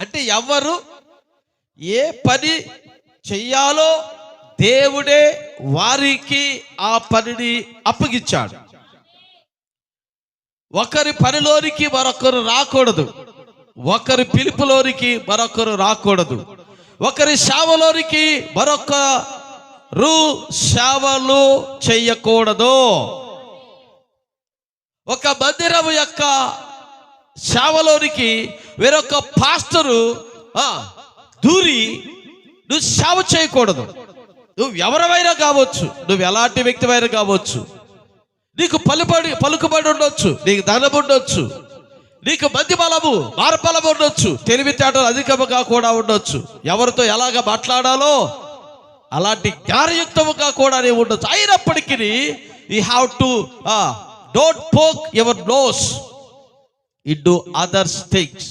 అంటే ఎవరు ఏ పని చెయ్యాలో దేవుడే వారికి ఆ పనిని అప్పగించాడు. ఒకరి పనిలోనికి మరొకరు రాకూడదు. ఒకరి పిలుపులోనికి మరొకరు రాకూడదు. ఒకరి సేవలోనికి మరొకరు సేవలు చెయ్యకూడదు ఒక మందిరం యొక్క సేవలోనికి వేరొక పాస్టరు దూరి నువ్వు సేవ చేయకూడదు. నువ్వు ఎవరివైనా కావచ్చు. నువ్వు ఎలాంటి వ్యక్తివైనా కావచ్చు. నీకు పలుబడి పలుకుబడి ఉండొచ్చు. నీకు ధనం ఉండొచ్చు. నీకు మంది బలము మార్బలం ఉండొచ్చు తెలివితేటలు అధికముగా కూడా ఉండొచ్చు. ఎవరితో ఎలాగ మాట్లాడాలో అలాంటి జ్ఞానయుక్తముగా కూడా నీవు ఉండొచ్చు. అయినప్పటికీ you have to don't poke your nose in do others things